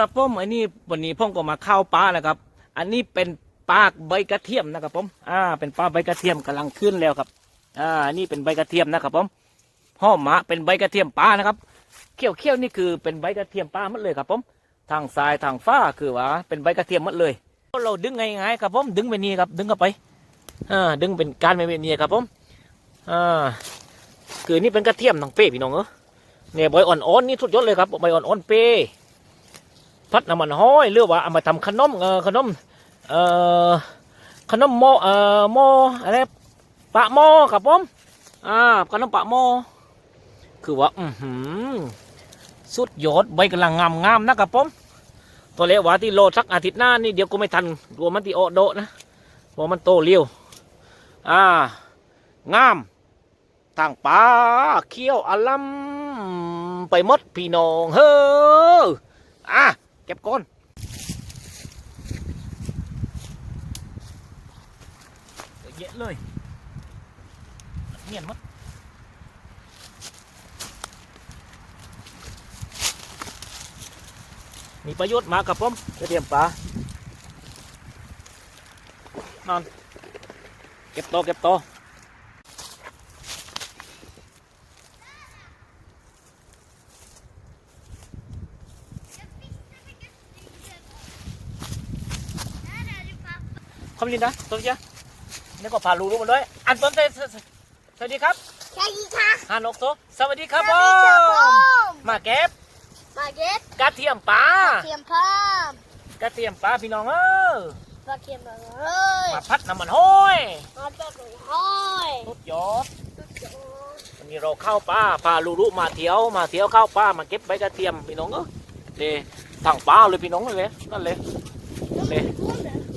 ครับผมอันนี้วันนี้พ่อก็มาข้าวปลาแล้วครับ อันนี้เป็นปลาใบกระเทียมนะครับผมอ่าเป็นปลาใบกระเทียมกำลังขึ้นแล้วครับอ่าอันนี่เป็นใบกระเทียมนะครับผมห่อหมาเป็นใบกระเทียมปลานะครับเขี้ยวเขี้ยวนี่คือเป็นใบกระเทียมปลาหมดเลยครับผมทางซ้ายทางฟ้าคือว่าเป็นใบกระเทียมหมดเลย เราดึงง่ายๆครับผมดึงไปนี่ครับดึงเข้าไปอ่าดึงเป็นการไม่เป็นนี่ครับผมอ่าคือนี่เป็นกระเทียมทางเป้พี่น้องเออเนี่ยใบอ่อนๆนี่สุดยอดเลยครับใบอ่อนๆเป้ พัดน้ำมันห้อยหรือว่าเอามาทำขนมเออขนมเออขนมโมเออโมอะไรปะโมครับผมอ่าขนมปะโม คือว่าอือหือสุดยอดใบกำลังงามงามนะครับผมตัวเล็กว่าที่โลสักอาทิตย์หน้านี่เดี๋ยวก็ไม่ทันกลัวมมันตีโอโดนะเพราะมันโตเร็วอ่างามต่างปลาเขี้ยวอลัมไปมดพี่น้องเฮ้ออะ ก็บก้นเยอะเลยเนียนมัดมีประโยชน์มากครับผมกระเทียมปลานอน เก็บโตเก็บโต คอมลินนะตัวเจ้านี่ก็พาลูลูกมาด้วย อันต้นเตสสวัสดีครับใช่ค่ะฮานกโตสวัสดีครับสผวัสดีครับผมมมาเก็บมาเก็ตกระเทียมปลาเทียมพร้อมกระเทียมปลาพี่น้องเออปลาเทียมเลยมาพัดน้ำมันห้อยมาจับเลยห้อยสุดยอดวันนี้เราเข้าป่าพาลูลูมาเที่ยวมาเที่ยวเข้าป่ามาเก็บใบกระเทียมพี่น้องเออเลยทางป่าเลยพี่น้องนั่นเลยนั่นเลยนั่นเลย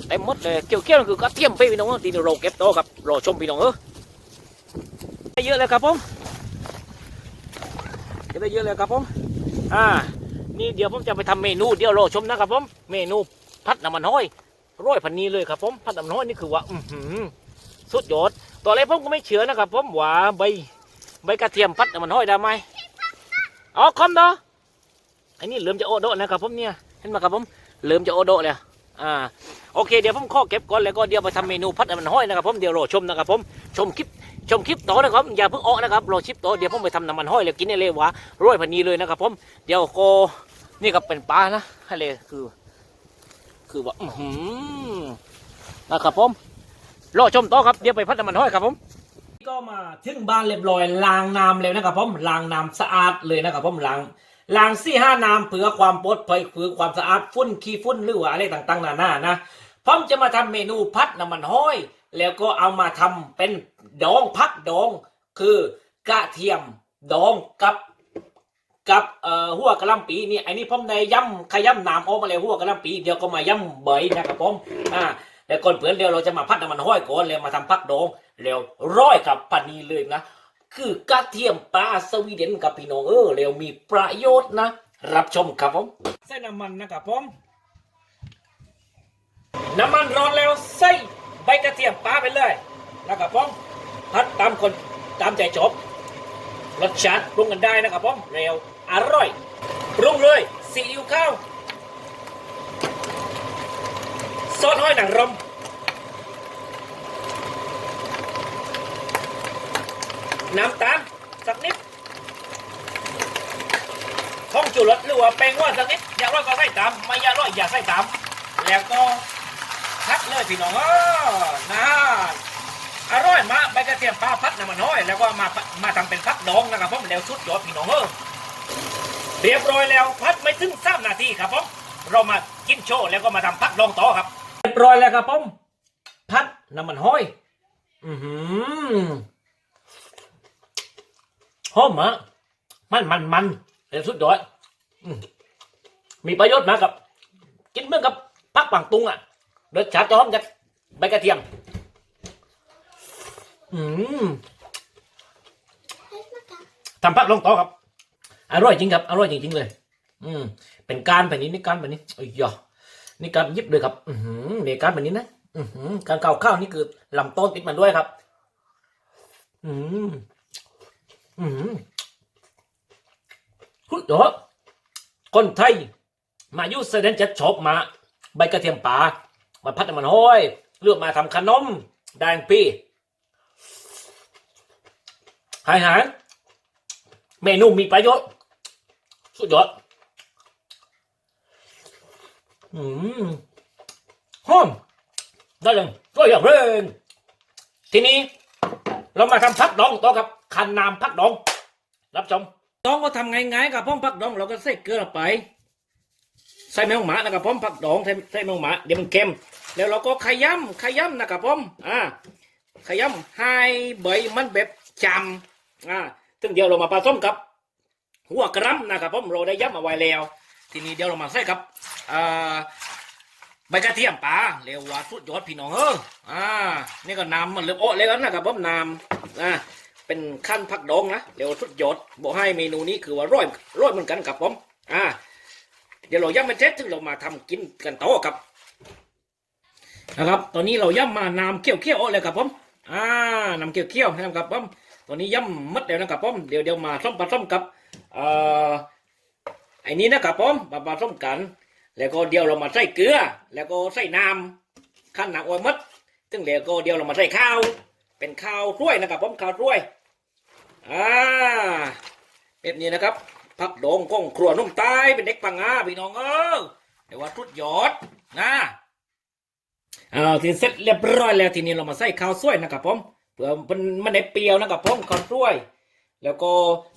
เต็มหมดเลยเกี่ยวเกี่ยวคือกระเทียมไปพี่น้องทีนี้เราเก็บโตครับรอชมพี่น้องเออได้เยอะเลยครับผมก็ได้เยอะเลยครับผมอ่านี่เดี๋ยวผมจะไปทำเมนูเดี๋ยวรอชมนะครับผมเมนูพัดน้ำมันห้อยร้อยพันนี้เลยครับผมพัดน้ำมันห้อยนี่คือว่าอือหือสุดยอดตอนแรกผมก็ไม่เชื่อนะครับผมว่าใบใบกระเทียมพัดน่ะมันห้อยได้ไหมอ๋อคอมเนาะอันนี้เริ่มจะโอโดนะครับผมเนี่ยเห็นไหมครับผมเริ่มจะโอโดะแล้วอ่า โอเคเดี๋ยวผมข้อเก็บก่อนแล้วก็เดี๋ยวไปทำเมนูพัดน่ะมันห้อยนะครับผมเดี๋ยวรอชมนะครับผมชมคลิปชมคลิปต่อนะครับอย่าเพิ่งออกนะครับรอคลิปต่อเดี๋ยวผมไปทำน้ำมันห้อยแล้วกินได้เลยว่าร้อยพันนี้เลยนะครับผมเดี๋ยวก็นี่ก็เป็นปลานะให้เลคือ คือว่าอือหือนะครับผมรอชมต่อครับเดี๋ยวไปพัดน้ำมันห้อยครับผมก็มาถึงบ้านเรียบร้อยล้างน้ำแล้วนะครับผมล้างน้ำสะอาดเลยนะครับผมล้างล้างสี่ห้าน้ำเพื่อความปลอดภัยเพื่อความสะอาดฝุ่นขี้ฝุ่นหรือว่าอะไรต่างๆนานานะ ผมจะมาทำเมนูพัดน้ำมันห้อย แล้วก็เอามาทำเป็นดองพักดอง คือกระเทียมดองกับกับหัวกระลำปีนี่ไอ้นี่ผมได้ย่ำขย่ำน้ำออกมาแล้วหัวกระลำปี เดี๋ยวก็มาย่ำเบยนะครับผมอ่าแล้วก่อนเพื่อนเดียวเราจะมาพัดน้ำมันห้อยก่อนแล้วมาทำพักดองแล้วร้อยกับปันนี้เลยนะ คือกระเทียมปลาสวีเดนกับพี่น้องเออแล้วมีประโยชน์นะ รับชมครับผมใส่น้ำมันนะครับผม น้ำมันร้อนแล้วใส่ใบกระเทียมปลาไปเลยนะครับผมพัดตามคนตามใจชอบรสชาติปรุงกันได้นะครับผมเร็วอร่อยปรุงเลยซีอิ๊วข้าวซอสห้อยหนังรมน้ำตาลสักนิดข้องจุรสหรือว่าแป้งว่าสักนิดอยากร้อยก็ใส่ตามไม่อยากร้อยอย่าใส่ตามแล้วก็ เลยพี่น้องเออนะอร่อยมากใบกระเทียมปลาพัดน้ำมันห้อย แล้วก็มามาทำเป็นพัดดองนะครับผมแล้วสุดยอดพี่น้องเออเรียบร้อยแล้วพัดไม่ถึงสามนาทีครับผมเรามากินโชว์แล้วก็มาทำพัดดองต่อครับ เรียบร้อยแล้วครับผมพัดน้ำมันห้อย อือหือหอมอะมันมันมันเป็นสุดยอดมมีประโยชน์มากครับ กินเหมือนกับพักปังตุงอะ เดือดชาติจะหอมจากใบกระเทียม อืมทำพักลงต่อครับ อร่อยจริงครับ อร่อยจริงๆเลย อืม เป็นการแบบนี้นี่การแบบนี้อ้ยยอนี่การยิบเลยครับ อือหือนี่การแบบนี้นะอือหือการเกาข้าวนี่คือลำต้นติดมันด้วยครับ อืม อืมสุดยอคนไทย มายู่เซเดนจะชอบมา ใบกระเทียมป่า มาพัดมันห้อย เลือกมาทำขนมแดงปีหายหายเมนูมีประโยชน์ สุดยอดอืมหอมได้เลยก็อย่างเร่งทีนี้เรามาทำพักดองต่อกับคันนามพักดอง รับชมดองก็ทำไงๆกับพ่อมพักดอง เราก็ใส่เกลือไป ใส่แมงหมานะครับผมผักดองใส่ใส่แมงหมาเดี๋ยวมันเค็ม แล้วเราก็ขยำขยำนะครับผมอ่าขยำให้ใบมันแบบจำอ่าถึงเดี๋ยวเรามาผสมกับ หัวกระำนะครับผมเราได้ย้ำเอาไว้แล้ว ทีนี้เดี๋ยวเรามาใส่กับอ่าใบกระเทียมป่าเรียกว่าสุดยอดพี่น้องเอออ่า นี่ก็น้ำมันเริ่มโอ้เลยแล้วนะครับผมน้ำอ่าเป็นขั้นผักดองนะเรียกว่าสุดยอดบอกให้เมนูนี้คือว่าร้อยร้อยเหมือนกันครับผมอ่าเดี๋ยวเราย่ำมาเสร็จถึงเรามาทำกินกันต่อครับ นะครับ ตอนนี้เราย่ำมานำเคี่ยวเคี่ยวเลยครับผมอ่านำเคี่ยวเคี่ยวนะครับผมตอนนี้ย่ำมัดแล้วนะครับผมเดี๋ยวเดี๋ยวมาส้มผสมกับเอ่อไอ้นี้นะครับผมมาผสมกัน แล้วก็เดี๋ยวเรามาใส่เกลือ แล้วก็ใส่น้ำขั้นหนักอ้อยมัดถึงเดียวก็เดี๋ยวเรามาใส่ข้าว เป็นข้าวถ้วยนะครับผมข้าวถ้วยอ่าแบบนี้นะครับพักดองก้องครัวนุ่มใต้เป็นเด็กปังงาพี่น้องเออแต่ว่าทุดยอดนะ อาทีเสร็จเรียบร้อยแล้วทีนี้เรามาใส่ข้าวสวยนะครับผมเพื่อมันมันได้เปรี้ยวนะครับผมข้าวสวย แล้วก็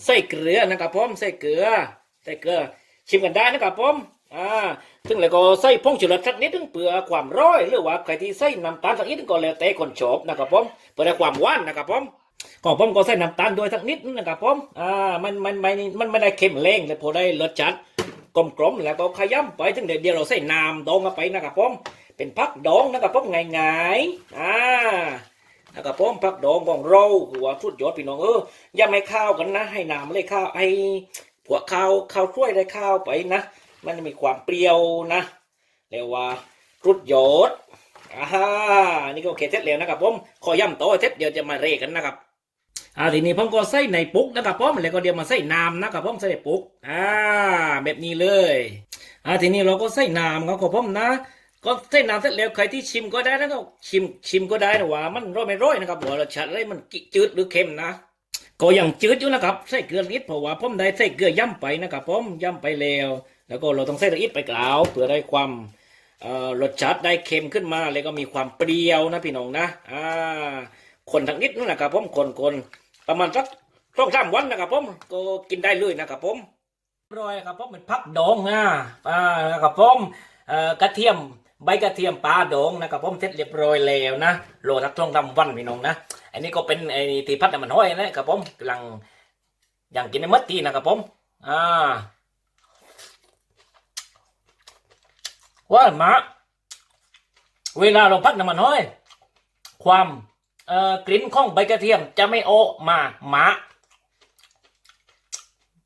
ใส่เกลือนะครับผมใส่เกลือใส่เกลือชิมกันได้นะครับผมอ่าถึงแล้วก็ใส่ผงชูรสสักนิดนึงเพื่อความร้อยหรือว่าใครที่ใส่น้ำตาลสักนิดนึงก็แล้วแต่คนชอบนะครับผมเพื่อได้ความหวานนะครับผมก็ผมก็ใส่น้ำตาลด้วยสักนิดนึงนะครับผมอ่ามันมันมันมันไม่ได้เค็มแรงเลยพอได้รสจัดกลมกลมๆแล้วก็ขย้ำไปถึงเดี๋ยวเราใส่น้ำดองเข้าไปนะครับผม เป็นพักดองนะครับผมง่ายๆอ่านะครับผมพักดองของเราคือว่าสุดยอดพี่น้องเอออย่าไม่ข้าวกันนะ ให้น้ำเลยข้าวไอ้ผัวข้าวข้าวถ้วยได้ข้าวไปนะ มันมีความเปรี้ยวนะเรียกว่าสุดยอดอ่านี่ก็โอเคเสร็จแล้วนะครับผมขอย้ำต่อเสร็จเดี๋ยวจะมาเรกันนะครับอ่าทีนี้ผมก็ใส่ในปุกนะครับผมแล้วก็เดี๋ยวมาใส่น้ำนะครับผมใส่ในปุกอ่าแบบนี้เลยอ่าทีนี้เราก็ใส่น้ำครับผมนะ ก็ใส่น้ำเสร็จแล้วใครที่ชิมก็ได้นะก็ชิมชิมก็ได้นะว่า มันร้อยไม่ร้อยนะครับว่ารสชาติอะไรมันจืดหรือเค็มนะก็ยังจืดอยู่นะครับใส่เกลือนิดเพราะว่าผมได้ใส่เกลือย่ำไปนะครับผมย่ำไปแล้ว แล้วก็เราต้องใส่ละเอียดไปกล่าวเพื่อได้ความเอ่อรสชาติได้เค็มขึ้นมาแล้วก็มีความเปรี้ยวนะพี่น้องนะอ่าคนทั้งนิดนั่นแหละครับผมคนคนๆประมาณสักสองสามวันนะครับผมก็กินได้เลยนะครับผมรอยครับผมเป็นพักดองนะอ่านะครับผมเอ่อกระเทียม ใบกระเทียมปลาดองนะครับผมเสร็จเรียบร้อยแล้วนะโลทักช่องทำวันพี่น้องนะอันนี้ก็เป็นไอ้ที่พัดน้ำมันห้อยนะครับผมกำลังอย่างกินในมัดทีนะครับผมอ่าว่าหมาเวลาเราพัดน้ำมันห้อย ความเอ่อกลิ่นของใบกระเทียมจะไม่โอมาหมา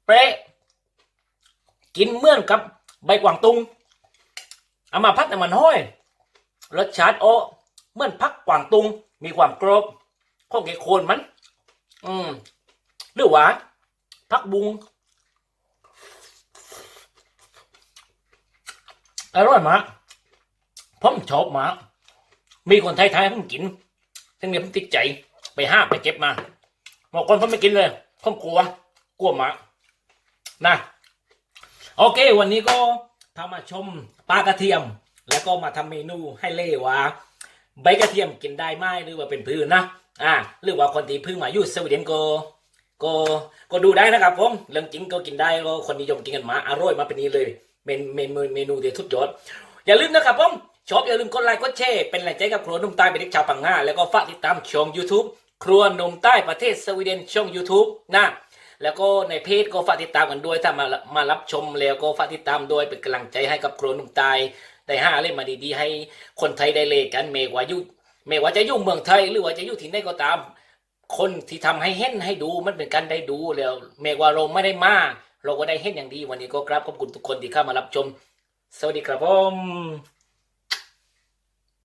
เป๊ะกินเหมือนกับใบกวางตุง เอามาพัดน้ำมันห้อยรสชาติโอเหมือนพักกวางตุง มีความกรอบข้องเกโคนมัน อืมหรือว่าพักบุงอร่อยมากผมชอบมากมีคนไทยๆผมกินทั้งนี้ผมติดใจไปห้าไปเก็บมาบอกคนผมไม่กินเลยผมกลัว กลัวมากนะ โอเค วันนี้ก็ พามาชมปลากระเทียม แล้วก็มาทำเมนูให้เล่ว่าใบกระเทียมกินได้ไหมหรือว่าเป็นพืชนะอ่าหรือว่าคนที่พิ่งมาอยู่สวีเดนก็ก็ก็ดูได้นะครับผมเรื่องจริงก็กินได้ก็คนนิยมกินกันมาอร่อยมาเป็นนี้เลยเมนเมนูเมนูเดียวทุดยอดอย่าลืมนะครับผมชอบอย่าลืมกดไลค์กดแชร์เป็นแรงใจกับครัวนุ่มใต้เป็นเด็กชาวปังงาแล้วก็ฝากติดตามช่อง YouTube ครัวนุ่มใต้ประเทศสวีเดนช่อง YouTube นะ แล้วก็ในเพจก็ฝากติดตามกันด้วยถ้ามามารับชมแล้วก็ฝากติดตามด้วยเป็นกำลังใจให้กับครัวหนุ่มใต้ได้ห้าเล่นมาดีๆ ให้คนไทยได้เลยกันเมกว่ายู่เมว่าจะอยู่เมืองไทย หรือว่าจะอยู่ที่ไหนก็ตาม คนที่ทำให้เห็นให้ดูมันเป็นการได้ดูแล้ว เมกว่าเราไม่ได้มากเราก็ได้เห็นอย่างดีวันนี้ก็กราบขอบคุณทุกคนที่เข้ามารับชม สวัสดีครับผม